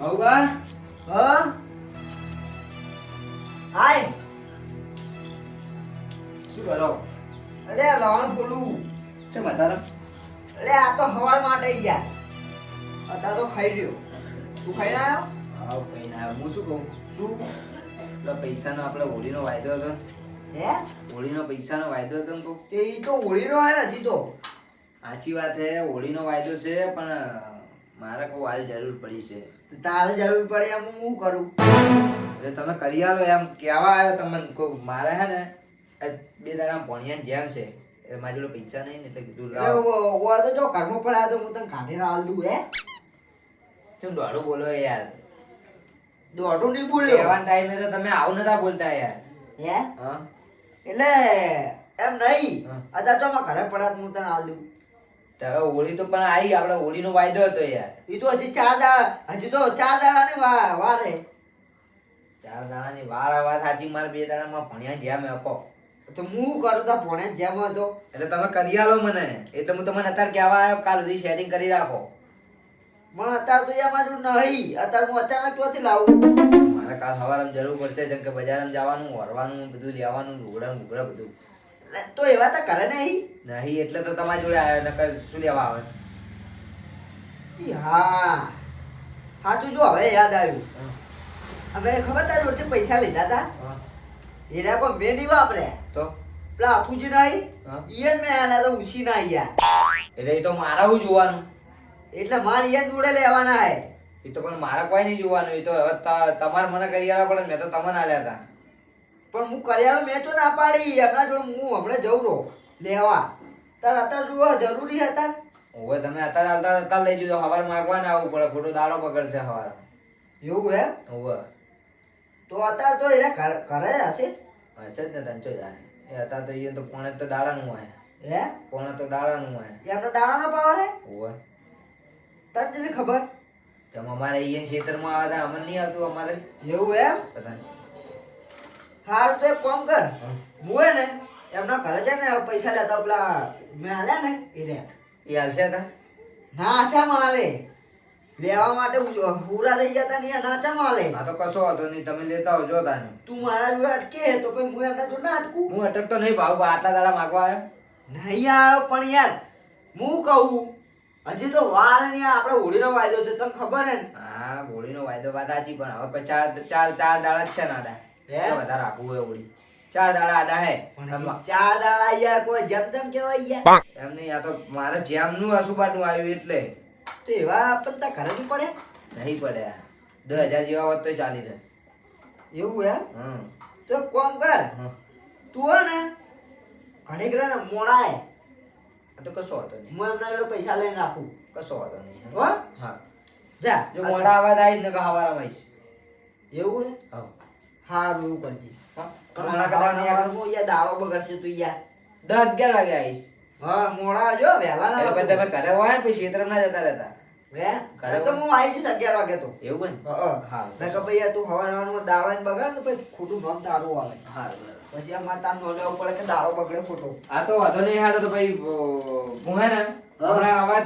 હઉબા હા? હાય. શું કરો? અલે લોણ બોલું છે બતારો અલે આ તો હવાર માટે યાર અત્યારે તો ખાઈ રહ્યો તું ખાઈ રહ્યો હા કઈ ના આવ્યો. હું શું કહું? શું? એટલે પૈસાનો આપણે હોળીનો વાયદો હતો હે? હોળીનો પૈસાનો વાયદો હતો ને કહું ઈ તો હોળીનો હે ને હજી તો. સાચી વાત છે હોળીનો વાયદો છે પણ મારે કોઈ હાલ જરૂર પડી છે. તો તારે જરૂર પડે એમ હું શું કરું? એટલે તમે કરી આલો એમ. કહેવા આવ્યો તમને? કોઈ મારે હે ને બે દાડા ભણિયા જેમ છે. એટલે મારી જોડે પૈસા નહીં ને એટલે કીધું લાવો. ઓ- તો જો ઘરમાં આવ્યો તો હું તને કાઢીને હાલ દઉં હે? ચમ દોડું બોલો યાર. દોડું નહીં બોલ્યો? એવા ટાઈમે તો તમે આવું નતા બોલતા યાર. હે? હા? એટલે એમ નહીં. અત્યારે તો ઘરે પડ્યા તો હું તને હાલ દઉં. હવે હોળી તો પણ આવી આપણે હોળીનો વાયદો હતો યાર. એ તો હજી ચાર દાડા હજી તો ચાર દાડાની વાર હે. ચાર દાડાની વાર આ વાત સાચી મારે બે દાડામાં ભણ્યા જેમ આપો તો હું કરું? તો ભણે જેમ હતો. એટલે તમે કરી આલો મને. એટલે હું તમને અત્યારે કહેવા આવ્યો કાલ સુધી સેટિંગ કરી રાખો. પણ અત્યારે તો એમાં જો નહીં. અત્યારે હું અચાનક ક્યાંથી લાવું? મારે કાલ સવારે જરૂર પડશે જેમ કે બજારમાં જવાનું વરવાનું બધું લેવાનું લુગડા લુગડા બધું. તો એવા તો કરે નહીં. નહીં એટલે તો તમારી જોડે આવ્યો નકર શું લેવા આવે? હા. હા સાચું જો હવે યાદ આવ્યું. અમે ખબર તારી જોડેથી પૈસા લીધા હતા એના કોઈ મેં નહીં વાપરે તો? પેલા હાથુજી નહીં. ઈયન મેં આલા તો ઉછી ના યાર એટલે એ તો મારા હું જોવાનું. એટલે મારે ઈયન જોડે લેવાના હે. એ તો પણ મારે કોઈ નહીં જોવાનું એ તો હવે તમારે મને કરી આવવા પડે મેં તો તમને આલ્યા હતા પણ હું કર્યા મેં તો ના પાડી. આપણા જોડે હું હમણાં જઉં રહો. લેવા. તાર અત્યારે જુઓ જરૂરી હતા? હવે તમે અત્યારે હાલતા અત્યારે લઈ જજો. સવાર માગવા ના આવવું પડે. ખોટો દાડો પકડશે સવાર એવું હે હવે તો અત્યારે તો એને ઘર- હશે હશે જ ને તને જો જાય. એ અત્યારે તો એ તો પોણે તો દાડાનું હોય. હે? પોણે તો દાડાનું હોય. એમને દાણા ના પાવા હે? હવે તને ખબર? જેમ અમારે અહીંયા ખેતરમાં આવે ત્યાં અમને નહીં આવતું અમારે. એવું એમ? સારું તો એક કામ કર. હા. હું ને એમના ઘરે છે ને પૈસા લેતા પેલા મેં આલ્યા ને એ રે એ હાલશે ના નાચા માલે લેવા માટે હુરા થઈ ગયા તા ને નાચા માલે આ તો કશો વાંધો નહીં તમે લેતા આવજો તાને. તું મારા જોડે અટકે તો પછી હું એમના જોડે ના અટકું. હું અટકતો નહીં ભાવ આટલા દાડા માગવા આવ્યો? નહીં આવ્યો પણ યાર હું કહું હજી તો વાર ને આપણે હોળીનો વાયદો છે તને ખબર હે ને? હા હોળીનો વાયદો વાત સાચી પણ હવે ચાર ચાર ચાર દાડા જ છે ને વધારે રાખવું હોય હોળી ચાર દાડા આડા હે પણ ચાર દાડા યાર કોઈ જેમ તેમ કેવાય યાર? એમ નહીં આ તો મારે જેમનું અસુબાનું આવ્યું એટલે. તો એવા આપણને તાર ઘરે પડે? નહીં પડે દસ હજાર જેવા હોત તો ચાલી રહે. એવું એમ? હમ. તો કોમ કર. તું હે ને ઘણી રહે ને મોડાય. આ તો કશો હતો નહીં. હું એમના એટલો પૈસા લઈને રાખું. કશો હતો નહીં. હો? હા. જા. જો મોડા આવાજ આવીશ ને કે આવીશ. એવું હે? હા. હારું એવું કરજે. હા? કદાચ નહીં આગળ યાર દાડો બગડશે તું યાર. દસ અગિયાર વાગે આવીશ. હા મોડા જો વહેલા ના એટલે તમે ઘરે હોય ને પછી ક્ષેત્ર ના જતા રહેતા. ઘરે તો હું આવી જઈશ અગિયાર વાગે તો. એવું ને? હા હા. ભાઈ યાર તું હવાર હવારમાં ને બગાડ તો પછી ખોટું નામ તારું આવે. હારું પછી આ માતા નો લેવો પડે કે દાડો બગડે ખોટો. આ તો વાંધો નહીં હાડો તો ભાઈ હું હે ને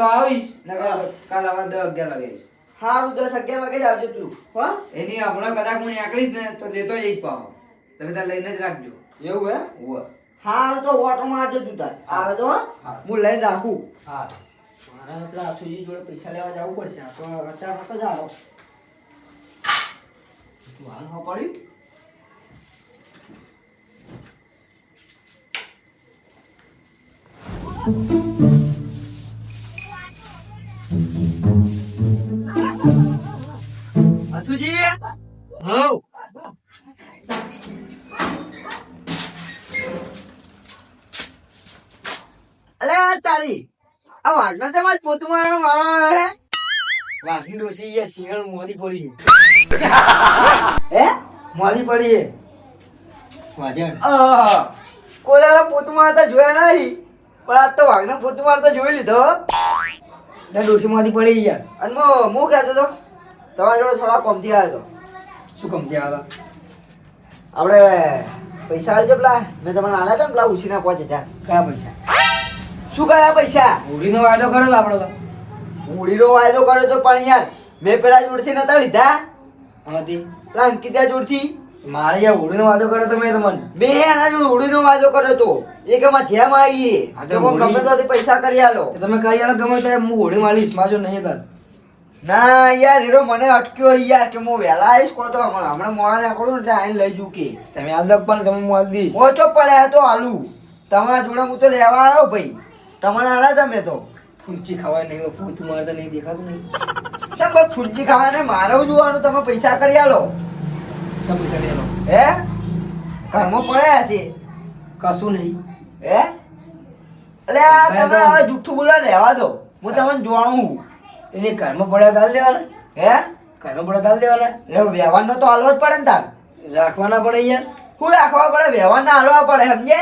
તો આવીશ ને કાલ હવે દસ અગિયાર વાગે આવીશ. હારું દસ અગિયાર વાગે જ આવજો તું. હા? એની હમણાં કદાચ હું નીકળીશ ને તો લેતો જઈશ પાવ તમે તાર લઈને જ રાખજો. એવું હે ઉવ્વ. હારું તો ઓટો મારજો તું તાર. આવે તો હા? લઈને રાખું. હા. મારે આપણા આથુજી જોડે પૈસા લેવા જવું પડશે. આ તો અચાનક જ આવો તું હાલ હો પડ્યું અથુજી હો અલે આ તારી. આ વાઘના તમાર પોતું મારવા મારવા હે? વાઘની ડોસી એ સિંહણ મોદી પડી હે? મોદી પડી હે વાજણ. આહ, કોઈ પોતું મારતા જોયા નહીં. પણ આજ તો વાઘના પોતું મારતા જોઈ લીધો. ડોસી મોદી પડી યાર અને હું કહેતો તો તમારા જોડે થોડા કોમથી આવ્યો તો. શું કમ ત્યાં આવા આપણે પૈસા આવજો પેલા. મેં તમને આલ્યા હતા ને પેલા ઉછીના પહોંચે હજાર. કયા પૈસા? શું કયા પૈસા? મૂડીનો વાયદો કર્યો તો આપણો તો. મૂડીનો વાયદો કર્યો તો પણ યાર મેં પેલા જોડથી નતા લીધા. હતી પેલા અંકિતા જોડથી. મારે યાર હોળીનો વાદો કર્યો તો મેં તમને. મેં એના જોડે હોળીનો વાદો કર્યો તો. એ. કે માં જેમ આવીએ ગમે તો પૈસા કરી આલો. તમે કરી આલો ગમે ત્યારે હું હોળી માલીશ માજો નહીં તાર ના યાર એરો મને અટક્યો યાર કે હું વહેલા આવીશ કહો તો. હમણાં હમણાં મોડા નીકળું ને એટલે આઈને લઈ જઉં કે. તમે હાલ પણ તમે મોલ હાલ દઈશ ઓછો પડ્યા તો આલુ. તમારા જોડે હું તો લેવા આવ્યો ભાઈ. તમારે આલા તમે તો. ફૂંચી ખાવાય નહીં પૂછ મારે તો નહીં દેખાતું નહીં. ચમ ભાઈ ફૂંચી ખાવાને મારે જોવાનું? તમે પૈસા કરી આલો. ચા પૈસા લઈ આલો? હે? ઘરમાં પડ્યા છે કશું નહીં. હે? એટલે આ તમે હવે જુઠ્ઠું બોલા રહેવા દો. હું તમને જોવાનું એને ઘરમાં પડ્યા તાલ દેવાના? હે? ઘરમાં પડ્યા તાલ દેવાના? એટલે વ્યવહારનો તો હાલવો જ પડે ને તાર. રાખવાના પડે યાર. શું રાખવા પડે વ્યવહાર ના હાલવા પડે સમજે?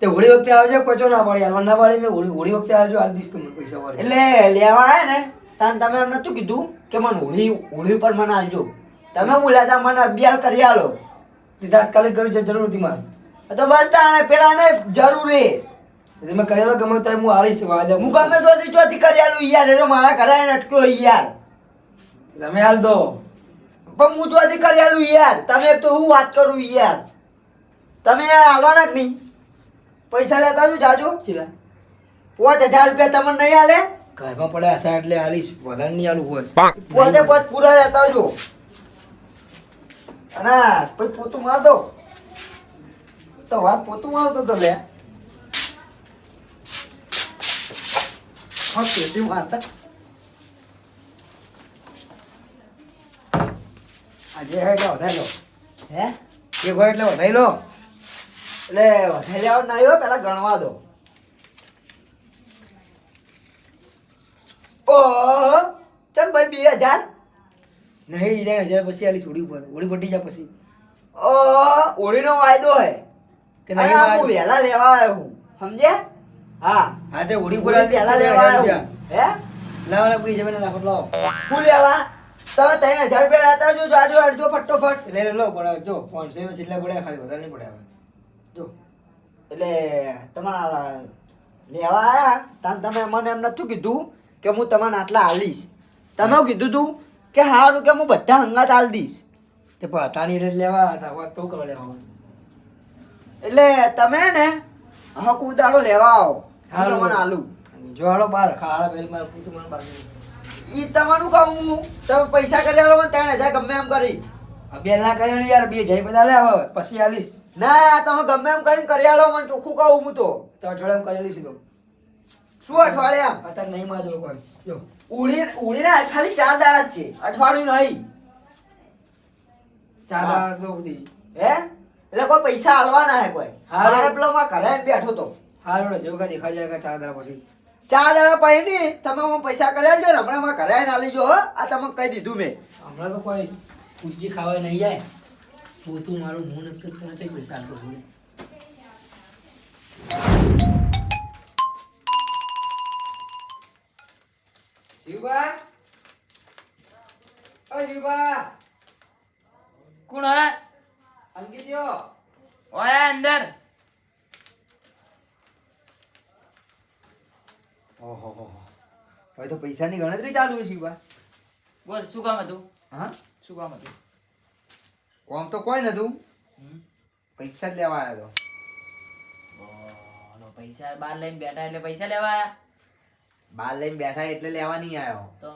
તે હોળી વખતે આવજો કોચો ના પાડી હાલવા ના પાડી મેં હોળી હોળી વખતે આવજો હાલ દઈશ તમને પૈસા વાળી. એટલે લેવા આયા ને તાન તમે એમ નતું કીધું? કે મને હોળી હોળી પર મને આવજો. તમે બોલ્યા મને અભ્યાસ કરી આલો. તાત્કાલિક કર્યું છે જરૂર હતી મારે. તો બસ તાણે પેલા ને જરૂરી. તમે કરેલો ગમે ત્યારે હું આવીશ વાદા હું ગમે તો ચોથી કરી આલું યાર એનો મારા ઘરે અટક્યો યાર. તમે હાલ દો. પણ હું ચોથી કરી આલું યાર. તમે તો હું વાત કરું યાર. તમે યાર હાલવાના કે નહીં? પૈસા લેતા આવજો જાજો ચીલા. પાંચ હજાર રૂપિયા તમને નહીં હાલે ઘરમાં પડે આશા એટલે હાલીશ વધારે નહીં હાલું હોય. પોતે પોત પૂરા લેતા આવજો. અને પછી પોતું માર દો. તો વાત પોતું મારતો તો લે. હા પેટી મારતા આજે હોય એટલે વધારી લો હે એક હોય એટલે વધારી લો એટલે વધારે લેવા ના આવ્યો પેલા ગણવા દો ઓહો ચમ ભાઈ બે હજાર નહીં હજાર પછી આલી હોળી ઉપર હોળી પટી જાય પછી ઓહો ઓળીનો વાયદો હે કે નહીં વહેલા લેવા આવ્યો હું સમજ્યા હા. હા તે ઉપર ઓળી આલી લેવા હે? લાવો ને કોઈ જમીને નાખો લાવો. તમે ત્રણ હજાર રૂપિયા લેતા જો જાજો અડજો ફટોફટ. એટલે લો જો ફોન એમાં છેલ્લા પડ્યા ખાલી વધારે નહીં પડ્યા જો. એટલે તમારા લેવા આયા. તાન તમે મને એમ નતું કીધું કે હું તમને આટલા હાલીશ. તમે કીધું તું કે હારું કે હું બધા હંગાત હાલ દઈશ. તે પણ એટલે લેવા હતા તો કરવા લેવા એટલે તમે ને હક ઉદાડો લેવા આવો. હું મને હાલું. જો હાલો બાર ખાડા પહેલી મારે પૂછું ઈ તમારું કહું હું. તમે પૈસા કરી આલો મને ત્રણ હજાર ગમે એમ કરી. બે ના કર્યો ને યાર બે હજાર બધા લે હવે પછી આલીશ. ના તમે ગમે એમ કરીને કરી આલો મને ચોખ્ખું કહું હું તો. તો કરી સીધો શું અઠવાડિયા અત્યારે નહીં માજો કોઈ. જો. ઉડી ઉડીને ખાલી ચાર દાડા જ છે. અઠવાડિયું નહીં. ચાર દાડા તો સુધી. હે? એટલે કોઈ પૈસા હાલવાના હે કોઈ. મારે પેલો માં ઘરે બેઠો તો. હારો જોગા દેખા જાય ચાર દાડા પછી? ચાર દાડા પછી નહીં તમે હું પૈસા કર્યા જો ને હમણાં માં કરાય ના લેજો હો. આ તમે કહી દીધું મેં. હમણાં તો કોઈ પૂજી ખાવા નહીં જાય. પોતું મારું હું નથી કરતો ને તો પૈસા આપતો છું. શિવબા ઓ શિવબા કોણ હે? અંકિત્યો ઓય અંદર. ઓહો હવે તો પૈસાની ગણતરી ચાલુ છે ભાઈ બોલ શું કામ હતું? હા? શું કામ હતું? આમ તો કોઈ નતું. પૈસા જ લેવા આવ્યો તો. પૈસા બાર લઈને બેઠા એટલે પૈસા લેવા આવ્યા? બાર લઈને બેઠા એટલે લેવા નહીં આવ્યો. તો?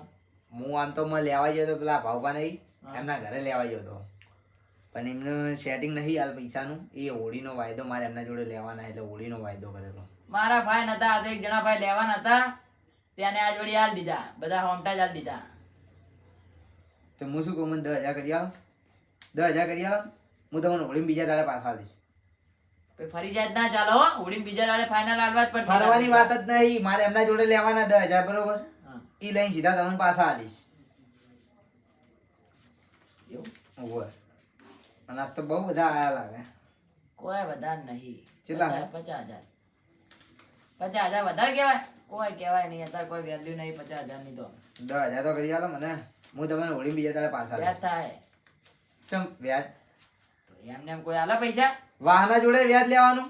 હું આમ તો મેં લેવા ગયો તો પેલા ભાવભા નહીં એમના ઘરે લેવા ગયો તો. પણ એમનું સેટિંગ નહીં હાલ પૈસાનું. એ હોળીનો વાયદો મારે એમના જોડે લેવાના એટલે હોળીનો વાયદો કરેલો. મારા ભાઈ નતા આ તો એક જણા ભાઈ લેવાના હતા. તેને આ જોડી હાલ દીધા. બધા હોમટા જ હાલ દીધા. તો હું શું કહું? મને દસ હજાર કરી આવ. દસ હજાર કરી આવ. હું તમને હોળી બીજા તારા પાછા આવીશ ફરી જાય ના ચાલો હો. બીજા દાડે ફાઇનલ હાલવા જ પડશે ફરવાની વાત જ નહીં. મારે એમના જોડે લેવાના દસ હજાર બરોબર. એ લઈને સીધા તમને પાછા આવીશ એવું? ઓવર અને આજ તો બહુ બધા આયા લાગે. કોઈ વધારે નહીં. કેટલા? પચાસ હજાર. પચાસ હજાર વધારે કહેવાય? કોઈ કહેવાય નહીં અત્યારે કોઈ વેલ્યુ નહીં પચાસ હજારની તો. દસ હજાર તો કરી આલો મને. હું તમને હોળી બીજા તારે પાછા વ્યાજ થાય. ચમ વ્યાજ. એમને એમ કોઈ આલે પૈસા? વાહના જોડે વ્યાજ લેવાનું?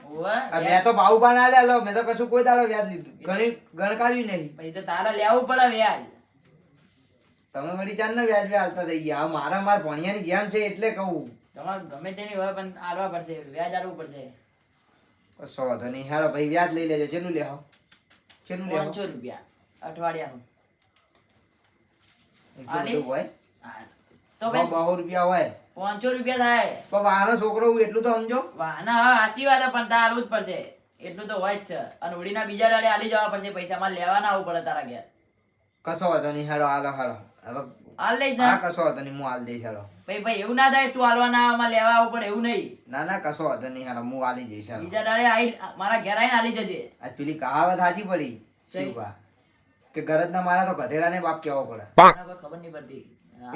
મેં તો ભાવ પણ ના લેલો મેં તો કશું કોઈ તારો વ્યાજ લીધું. ઘણી ગણકાર્યું નહીં. પછી તો તારે લેવું પડે વ્યાજ. તમે વળી ચાંદના વ્યાજ બી હાલતા થઈ ગયા. મારા માર ભણિયાની જ્ઞાન છે એટલે કહું. તમારે ગમે તેની હોય પણ આલવા પડશે. વ્યાજ આલવું પડશે. કશો વાંધો નહીં. હાલો ભાઈ વ્યાજ લઈ લેજો. જેનું લેહો? ચેનું લેહો? પાંચસો રૂપિયા. અઠવાડિયાનું. આલીસ? તો બહુ ભાઈ બહુ રૂપિયા હોય. પાંચસો રૂપિયા થાય. પણ વાહનો છોકરો હું એટલું તો સમજો. વાહના હા સાચી વાત પણ તાર આલવું જ પડશે. એટલું તો હોય જ છે. અને ઉડીના બીજા દાડે આલી જવા પડશે પૈસા માં લેવા ના આવવું પડે તારા ઘેર. કશો વાંધો નહીં. હાલો હાલો હાલો. હવે હાલ લઈશ ના. કશો હતો નહીં હું હાલ દઈશ હાલો. ભાઈ ભાઈ એવું ના થાય તું હાલવા ના આવવામાં લેવા આવું પડે એવું નહીં. ના ના કશો હતો નહીં હાલો હું હાલી જઈશ હાલો. બીજા દાડે આઈ મારા ઘેર આવીને આલી જજે. આજ પેલી કહાવત સાચી પડી? શિવભા કે મારા તો ગધેડાને બાપ કેવો પડે. ખબર નહીં પડતી.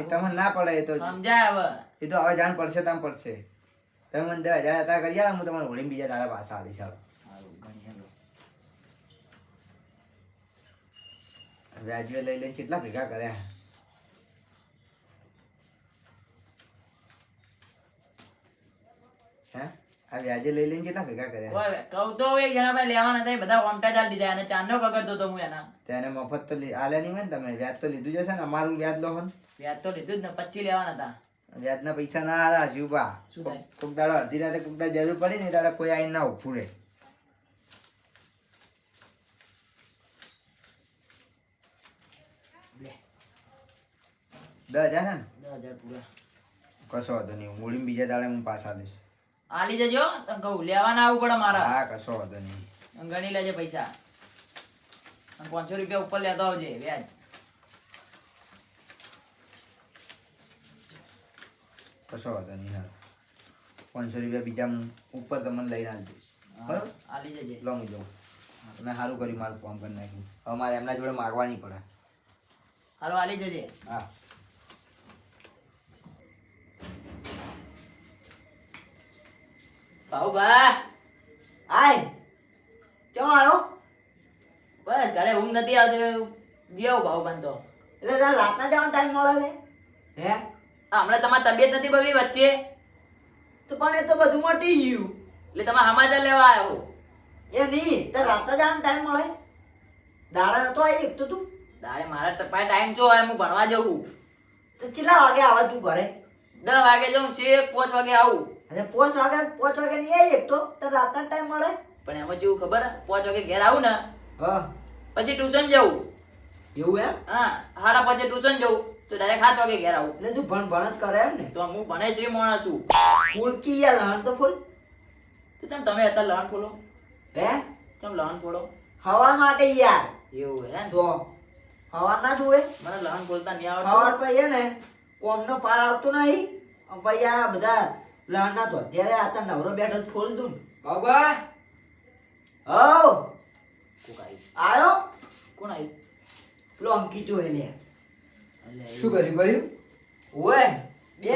એ તમને ના પડે એ તો સમજાય હવે. એ તો હવે જાણ પડશે તામ પડશે. તમે મને દસ હજાર હતા કરી હું તમારે હોળી બીજા તારા પાછા હાલો. હેલો. વ્યાજવે લઈ લઈને કેટલા ભેગા કર્યા? હે? આ વ્યાજે લઈ લઈને કેટલા ભેગા કર્યા? કહું તો એક જણા ભાઈ લેવાના હતા એ બધા ઓમટા જ આલી દીધા અને ચાંદનો કગરતો તો હું એના. તેને મફત તો આલ્યા નહીં હોય ને તમે? વ્યાજ તો લીધું જશે ને? અમારું વ્યાજ લો. વ્યાજ તો લીધું જ ને પચી લેવાના હતા વ્યાજના પૈસા ના આલા શિવભા? કોક દાડો અડધી રાતે કોક દાડો જરૂર પડી ને તારે કોઈ આઈને ના ઉભું રહે. દસ હજાર ને? દસ હજાર પૂરા. કશો વાંધો નહીં હોળી બીજા દાડે હું પાછા દઈશ આલી જજો કહું લેવાના આવવું પડે મારા. હા કશો વાંધો નહીં. ગણી લેજે પૈસા. પાંચસો રૂપિયા ઉપર લેતો આવજે વ્યાજ. કશો વાંધો નહીં હાલ પાંચસો રૂપિયા બીજા હું ઉપર તમને લઈને આવી દઈશ બરોબર? આલી જજે લો હું જાઉં. તમે સારું કર્યું મારું ફોન કરી નાખ્યું. હવે મારે એમના જોડે માગવા નહીં પડે. હાલો આલી જજે હા. ભાઉ બા આય. કેમ આવ્યો? બસ ઘરે ઊંઘ નથી આવતી જીવ ભાઉ બાંધો એટલે તારે રાતના જવાનો ટાઈમ મળે ને હે? હમણાં તમારી તબિયત નથી બગડી વચ્ચે? તો પણ એ તો બધું મટી ગયું. એટલે તમે સમાચાર લેવા આવ્યો એ નહીં તારે રાતના જવાનો ટાઈમ મળે. દાડા નતો આવી એક તો? તું દાડે મારા તો પાસે ટાઈમ હોય હું ભણવા જવું. તો કેટલા વાગે આવે તું ઘરે? દસ વાગે જઉં છે પાંચ વાગે આવું. અને પોચ વાગે પોચ વાગે નહીં આવી એક તો રાતના ટાઈમ મળે. પણ એમાં જેવું ખબર પોચ વાગે ઘેર આવું ને હા. પછી ટ્યુશન જવું. એવું એમ? હા સાડા પછી ટ્યુશન જવું. તો ડાયરેક્ટ સાત વાગે ઘેર આવું. એટલે તું ભણ ભણ જ કરે એમ ને? તો હું ભણે શ્રી માણસ છું ફૂલ કી યાર લહણ તો ફૂલ? તો ચમ તમે અત્યારે લહણ ફોલો? હે? ચમ લહણ ફોલો? હવા માટે યાર. એવું હે ને? તો હવા ના જોવે મને લહણ બોલતા નહીં હવાર હવા પર એ ને કોમનો પાર આવતો નહીં. ભાઈ આ બધા લહણના તો અત્યારે આ તાર નવરો બેઠો જ ફોલ દઉં. બાબા હવ. કોક આવ્યો આયો? કોણ આવ્યું પેલો અંકિત હોય લે શું કર્યું કર્યું? ઓય બે.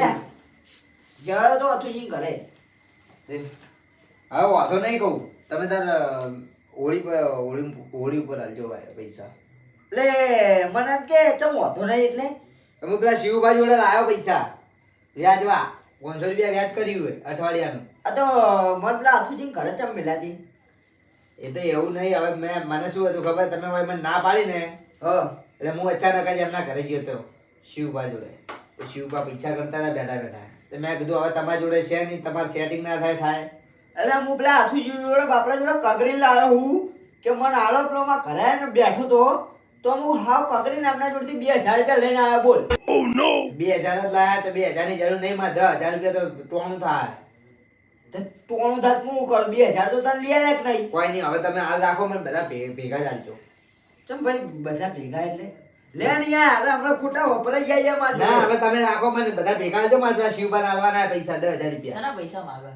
ગયો તો હતું જી ઘરે. હવે વાંધો નહીં કહું. તમે તાર હોળી પર હોળી હોળી ઉપર હાલજો ભાઈ પૈસા. એટલે મને એમ કે ચમ વાંધો નહીં એટલે. તમે પેલા શિવભાઈ જોડે લાવ્યો પૈસા. વ્યાજવા પાંચસો રૂપિયા વ્યાજ કર્યું હોય અઠવાડિયાનું. આ તો મને પેલા આથુજી ઘરે ચમ મિલાતી એ તો એવું નહીં હવે મેં મને શું હતું ખબર? તમે ભાઈ મને ના પાડી ને હ. એટલે હું અચાનક જ એમના ઘરે ગયો હતો શિવબા જોડે. શિવબા પીછા કરતા હતા બેઠા બેઠા. તો મેં કીધું હવે તમારી જોડે છે નહીં તમારે સેટિંગ ના થાય થાય. એટલે હું પેલા આથુજી જોડે બાપડા જોડે કગરી લાવ્યો હું કે મને આલો પેલો ઘરે બેઠો તો તો હું હાવ કકરી એમના જોડથી બે હજાર રૂપિયા લઈને આવ્યો બોલ. બે હજાર જ લાયા તો બે હજારની જરૂર નહીં માં દસ હજાર રૂપિયા તો ટોણું થાય. તો ટોણું થાત હું કરું? બે હજાર તો તને લઈ આવ્યા કે નહીં? કોઈ નહીં હવે તમે હાલ રાખો મને બધા ભે- ભેગા ચાલજો ચમ ભાઈ બધા ભેગા એટલે? લે ને યાર હમણાં ખોટા વપરાઈ ગયા મારા ના હવે તમે રાખો મને બધા ભેગા મારે પેલા શિવભા આલવાના પૈસા દસ હજાર રૂપિયા. શાના પૈસા માગે?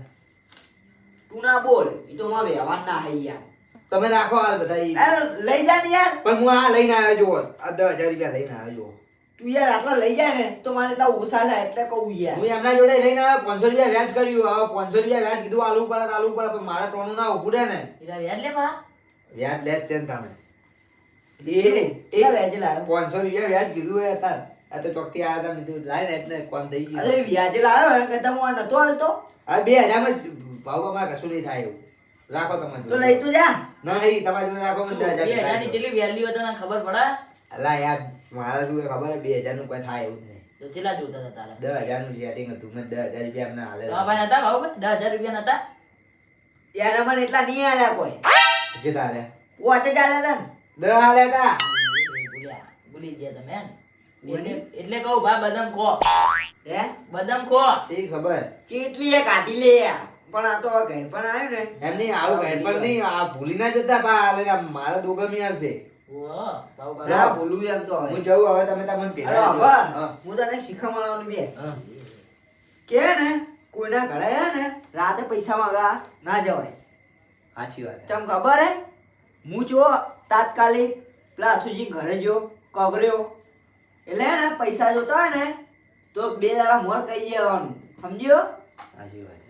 તું ના બોલ એ તો માં વ્યવહાર ના હઈ યાર. તમે રાખો હાલ બધા. લઈ જા ને યાર. પણ હું આ લઈને આવ્યો જુઓ આ દસ હજાર રૂપિયા લઈને આવ્યો જુઓ. તું યાર આટલા લઈ જાય ને તો મારે એટલા ઓછા થાય એટલે કહું યાર. હું એમના જોડે લઈને આવ્યો પાંચસો રૂપિયા વ્યાજ કર્યું. હવે પાંચસો રૂપિયા વ્યાજ કીધું આલુ પડે તો આલવું પડે પણ મારા ટોણું ના ઉભું રહે ને. એરા વ્યાજ લે બા. વ્યાજ લે છે ને તમે એ વ્યાજ લાવ્યો પાંચસો રૂપિયા વ્યાજ કીધું એ હતા આ તો ચોકથી આવ્યા હતા કીધું લાય ને એટલે કોમ થઈ ગયું? અરે વ્યાજ લાવ્યો કરતા હું આ નતો હાલતો. હવે બે હજારમાં ભાવમાં કશું નહીં થાય એવું. રાખો તમારે તો લઈ તું જા. ના નહીં તમારી જોડે રાખો મને બે હજારની જેટલી વેલ્યુ હોય તને ખબર પડે. અલા યાર મારા શું ખબર બે હજારનું કોઈ થાય એવું નહીં. તો ચેલા જોતા હતા તારા. દસ હજારનું સેટિંગ હતું મેં દસ હજાર રૂપિયા એમને હાલે ભાઈ નતા? ભાવ દસ હજાર રૂપિયા નતા? યાર મને એટલા નહીં હાલ્યા કોઈ. જેતા હાલે પોચ જ હતા દસ હાલે હતા ભૂલી ગયા તમે એટલે એટલે કહું ભાઈ બદામ ખો. હે? બદામ ખો. શી ખબર? ચેટલી એ કાઢી લે યાર. પણ આ તો ઘેર પણ આવ્યું ને. એમ નહીં આવું પણ નહીં આ ભૂલી ના જતા પા હવે મારા દોગમી. ના ભૂલું એમ તો હું જઉં હવે તમે તમને અરે હું. તને શીખવાડવાનું બે. કે ને કોઈના ઘરે ને રાતે પૈસા માંગા ના જવાય. સાચી વાત ચમ ખબર હે? હું જો તાત્કાલિક પેલા અથુજી ઘરે જો કગર્યો. એટલે ને પૈસા જોતા હોય ને તો બે દાડા મોર કહી જવાનું સમજ્યો? સાચી વાત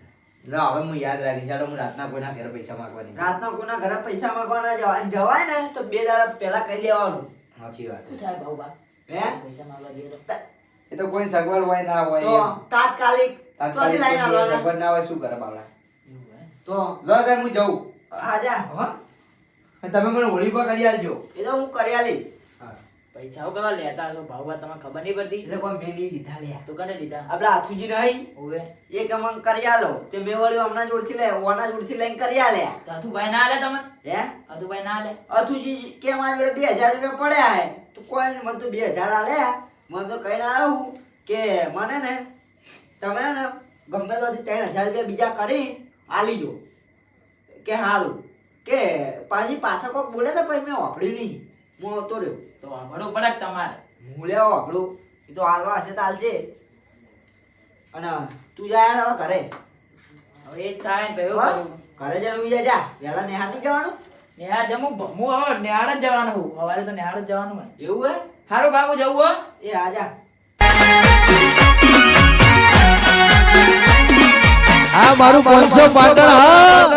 ના હવે હું યાદ રાખીશ. ચાલો હું રાતના કોઈના ઘરે પૈસા માંગવાની. રાતના કોઈના ઘરે પૈસા માંગવા ના જવાય ને તો બે દાડા પહેલા કહી દેવાનું. સાચી વાત શું થાય ભાવ ભાવ? હે? પૈસા માંગવા ગયો એ તો કોઈ સગવડ હોય ના હોય તો તાત્કાલિક. સગવડ ના હોય શું કરે બાવડા તો લો હું જઉં. હાજા હો. અને તમે મને હોળી પર કરી આલજો. એ તો હું કરી આલીશ. પૈસા હું લેતા હશો? ભાવ ભાવ તમને ખબર નહીં પડતી. એટલે કોઈ મેં નહીં લીધા લ્યા. તું કને લીધા? આપણે હાથુજી નહીં. ઓવે. એક અમન કરી આલો. તે મેં વળી હમણાં જોડથી લે ઓના જોડથી લઈને કરી આલ્યા તો અથુભાઈ ના આલે તમને? હે? અથુભાઈ ના આલે. અથુજી કે મારી જોડે બે હજાર રૂપિયા પડ્યા હે? તો કોઈ મને તો બે હજાર આલે. મને તો કહીને આવું કે મને ને તમે ને ગમે તો ત્રણ હજાર રૂપિયા બીજા કરી આલી જો. કે સારું કે પાછી પાછળ કોક બોલે તો પછી મેં વાપર્યું નહીં. હું આવતો રહ્યો. તો વાપરવું પડે તમારે? હું લેવો વાપરું એ તો હાલવા હશે તો હાલશે અને તું જાય ને હવે ઘરે. હવે એ જ થાય ને હો? કરું. ઘરે જઈને ઉઈ જા જા. વહેલા નિહાળ નહીં જવાનું? નેહાળ જમું? હું હવે નિહાળ જ જવાનું હું. સવારે તો નિહાળ જ જવાનું હોય એવું હે? સારું બાબુ જવું હો. એ આજા આ મારું પાંચસો પાટણ હા.